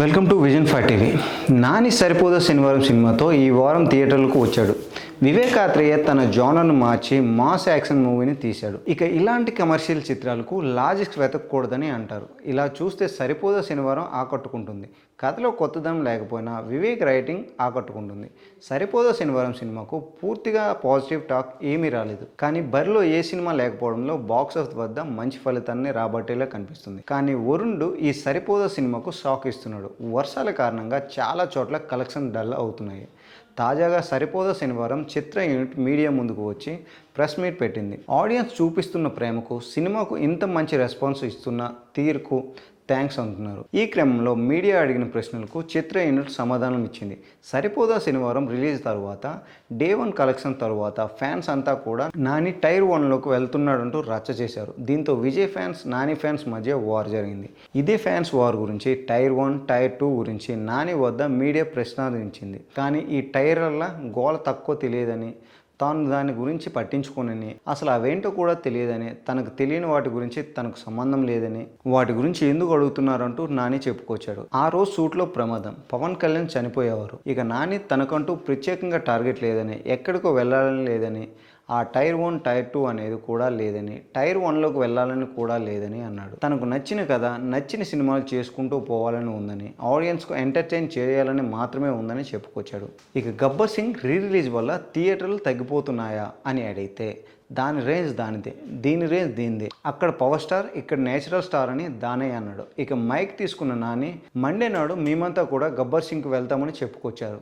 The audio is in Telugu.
Welcome to vision five TV Nani Saripodhaa Sanivaaram సినిమాతో ఈ వారం థియేటర్లకు వచ్చాడు. వివేకాత్రేయ తన జోనర్ను మార్చి మాస్ యాక్షన్ మూవీని తీశాడు. ఇక ఇలాంటి కమర్షియల్ చిత్రాలకు లాజిక్స్ వెతకూడదని అంటారు. ఇలా చూస్తే సరిపోదా శనివారం ఆకట్టుకుంటుంది. కథలో కొత్తదనం లేకపోయినా వివేక్ రైటింగ్ ఆకట్టుకుంటుంది. సరిపోదా శనివారం సినిమాకు పూర్తిగా పాజిటివ్ టాక్ ఏమీ రాలేదు. కానీ బరిలో ఏ సినిమా లేకపోవడంలో బాక్స్ ఆఫీస్ వద్ద మంచి ఫలితాన్ని రాబట్టేలా కనిపిస్తుంది. కానీ వరుణుడు ఈ సరిపోదా సినిమాకు షాక్ ఇస్తున్నాడు. వర్షాల కారణంగా చాలా చోట్ల కలెక్షన్ డల్ అవుతున్నాయి. తాజాగా సరిపోదా శనివారం చిత్ర యూనిట్ మీడియా ముందుకు వచ్చి ప్రెస్ మీట్ పెట్టింది. ఆడియన్స్ చూపిస్తున్న ప్రేమకు సినిమాకు ఇంత మంచి రెస్పాన్స్ ఇస్తున్న తీరుకు థ్యాంక్స్ అంటున్నారు. ఈ క్రమంలో మీడియా అడిగిన ప్రశ్నలకు చిత్ర యూనిట్ సమాధానం ఇచ్చింది. సరిపోదా శనివారం రిలీజ్ తర్వాత డే వన్ కలెక్షన్ తర్వాత ఫ్యాన్స్ అంతా కూడా నాని టైర్ వన్లోకి వెళ్తున్నాడంటూ రచ్చ చేశారు. దీంతో విజయ్ ఫ్యాన్స్ నాని ఫ్యాన్స్ మధ్య వార్ జరిగింది. ఇదే ఫ్యాన్స్ వార్ గురించి టైర్ వన్ టైర్ టూ గురించి నాని వద్ద మీడియా ప్రశ్నార్థించింది. కానీ ఈ టైర్ల గోల తక్కువ తెలియదని తాను దాని గురించి పట్టించుకోనని అసలు అవేంటో కూడా తెలియదని తనకు తెలియని వాటి గురించి తనకు సంబంధం లేదని వాటి గురించి ఎందుకు అడుగుతున్నారంటూ నాని చెప్పుకొచ్చాడు. ఆ రోజు సూట్లో ప్రమాదం. పవన్ కళ్యాణ్ చనిపోయేవారు. ఇక నాని తనకంటూ ప్రత్యేకంగా టార్గెట్ లేదని ఎక్కడికో వెళ్ళాలని లేదని ఆ టైర్ వన్ టైర్ టూ అనేది కూడా లేదని టైర్ వన్లోకి వెళ్ళాలని కూడా లేదని అన్నాడు. తనకు నచ్చిన కథ నచ్చిన సినిమాలు చేసుకుంటూ పోవాలని ఉందని ఆడియన్స్కు ఎంటర్టైన్ చేయాలని మాత్రమే ఉందని చెప్పుకొచ్చాడు. ఇక గబ్బర్ సింగ్ రీ రిలీజ్ వల్ల థియేటర్లు తగ్గిపోతున్నాయా అని అడిగితే దాని రేంజ్ దానిదే దీని రేంజ్ దీనిదే. అక్కడ పవర్ స్టార్ ఇక్కడ నేచురల్ స్టార్ అని దానే అన్నాడు. ఇక మైక్ తీసుకున్న నాని మండే నాడు మేమంతా కూడా గబ్బర్ సింగ్కి వెళ్తామని చెప్పుకొచ్చారు.